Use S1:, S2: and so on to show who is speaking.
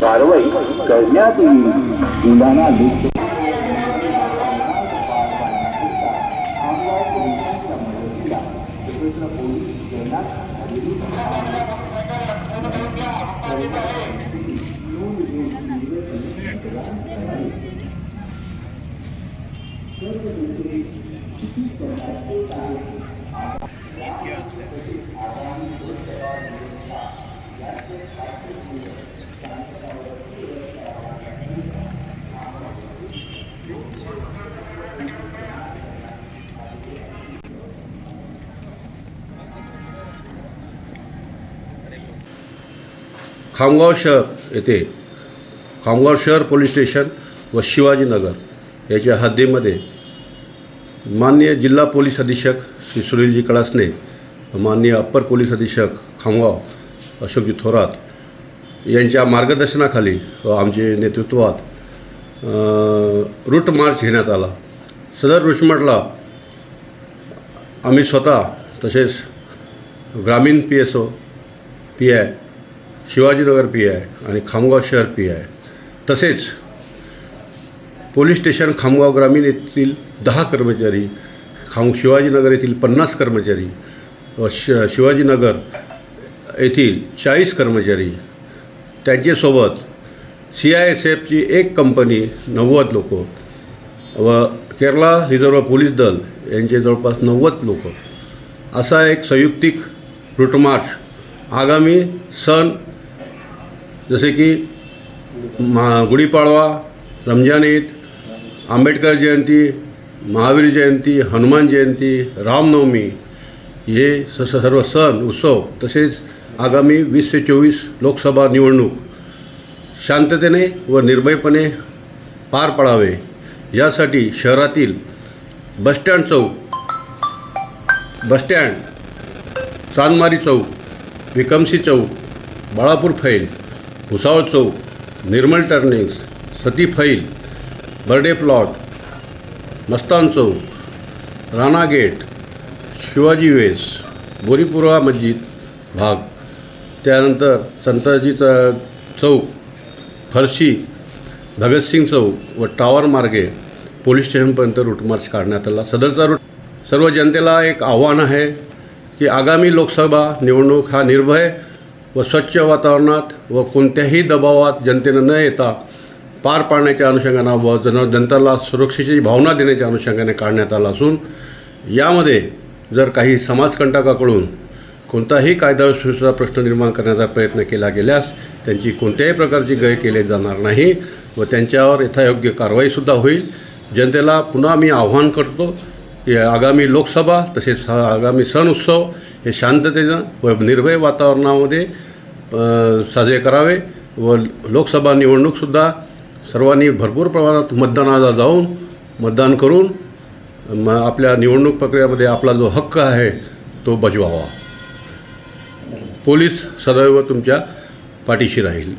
S1: कारवाई करण्यात येईल. बुलढाणा लोक सर्व
S2: खामगाव शहर येथे खामगाव शहर पोलीस स्टेशन व शिवाजीनगर याच्या हद्दीमध्ये माननीय जिल्हा पोलीस अधीक्षक श्री सुनीलजी कळासने माननीय अप्पर पोलीस अधीक्षक खामगाव अशोकजी थोरात यांच्या मार्गदर्शनाखाली व आमचे नेतृत्वात रूट मार्च घेण्यात आला. सदर रूट आम्ही स्वतः तसेच ग्रामीण P S O P I Shivajinagar P I आणि खामगाव शहर पी आय तसेच पोलीस स्टेशन खामगाव ग्रामीण येथील दहा कर्मचारी खाम शिवाजीनगर येथील पन्नास कर्मचारी व श शिवाजीनगर येथील चाळीस कर्मचारी त्यांच्यासोबत सी आय एस एफची एक कंपनी नव्वद लोक व केरला रिझर्व्ह पोलीस दल यांचे जवळपास नव्वद लोक. असा एक संयुक्तिक रूटमार्च आगामी सण जसे की मा गुढीपाडवा रमजान ईद आंबेडकर जयंती महावीर जयंती हनुमान जयंती रामनवमी हे स सर्व सण उत्सव तसेच आगामी वीस ते चोवीस लोकसभा निवडणूक शांततेने व निर्भयपणे पार पाडावे. यासाठी शहरातील बसस्टँड चौक बसस्टँड चांदमारी चौक विकमसी चौक बाळापूर फैल भुसावळ चौक निर्मल टर्निंग्स सती फैल बर्डे प्लॉट मस्तान चौक राणा गेट शिवाजी वेस बोरीपुरा मस्जिद भाग. त्यानंतर संताजीचा चौक फरशी भगतसिंग चौक व टावर मार्गे पोलीस स्टेशनपर्यंत रूटमार्च काढण्यात आला. सदरचा रूट सर्व जनतेला एक आव्हान आहे की आगामी लोकसभा निवडणूक हा निर्भय व स्वच्छ वातावरणात व कोणत्याही दबावात जनतेनं न येता पार पाडण्याच्या अनुषंगानं व जन जनतेला सुरक्षेची भावना देण्याच्या अनुषंगाने काढण्यात आला असून यामध्ये जर काही समाजकंटकाकडून कोणताही कायदा सुरक्षेचा प्रश्न निर्माण करण्याचा प्रयत्न केला गेल्यास त्यांची कोणत्याही प्रकारची गय केली जाणार नाही व त्यांच्यावर यथायोग्य कारवाईसुद्धा होईल. जनतेला पुन्हा मी आव्हान करतो की आगामी लोकसभा तसेच आगामी सण उत्सव हे शांततेनं व निर्भय वातावरणामध्ये साजरे करावे व लोकसभा निवडणूकसुद्धा सर्वांनी भरपूर प्रमाणात मतदानाला जाऊन मतदान करून म आपल्या निवडणूक प्रक्रियेमध्ये आपला जो हक्क आहे तो बजवावा. पोलीस सदैव तुमच्या पाठीशी राहील.